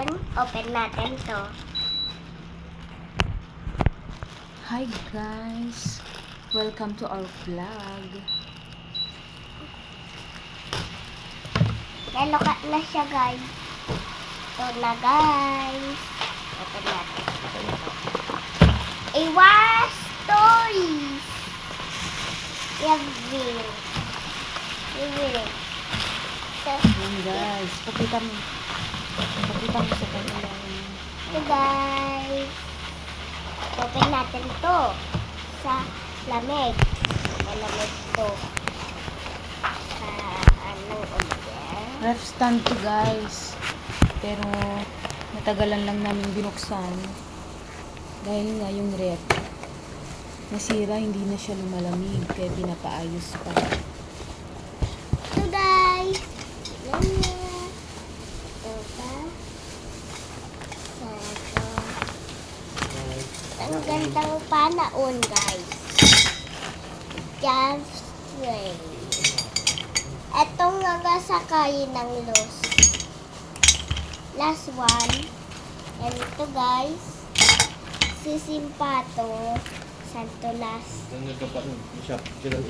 Open natin to. Hi guys! Welcome to our vlog. Nalukat na siya, guys. Ito na, guys. Open natin. Iwas toys. Yabing. Yabing. Ito, Yan guys, pakita mo. Pakita mo sa kanila. ito, guys. Open natin to sa lamig. Malamig to. Sa anong ulit. Ref stand to guys. Pero natagalan lang namin binuksan. Dahil nga yung ref nasira, hindi na siya lumalamig. Kaya pinapaayos pa. Ito guys. Yan na. Ito pa. Ito. Ang gandang panaon guys. Just wait. Itong nagasakay ng los. Last one. And ito guys. Si Simpato. Santolas. Ang nagkapaano, siya, sila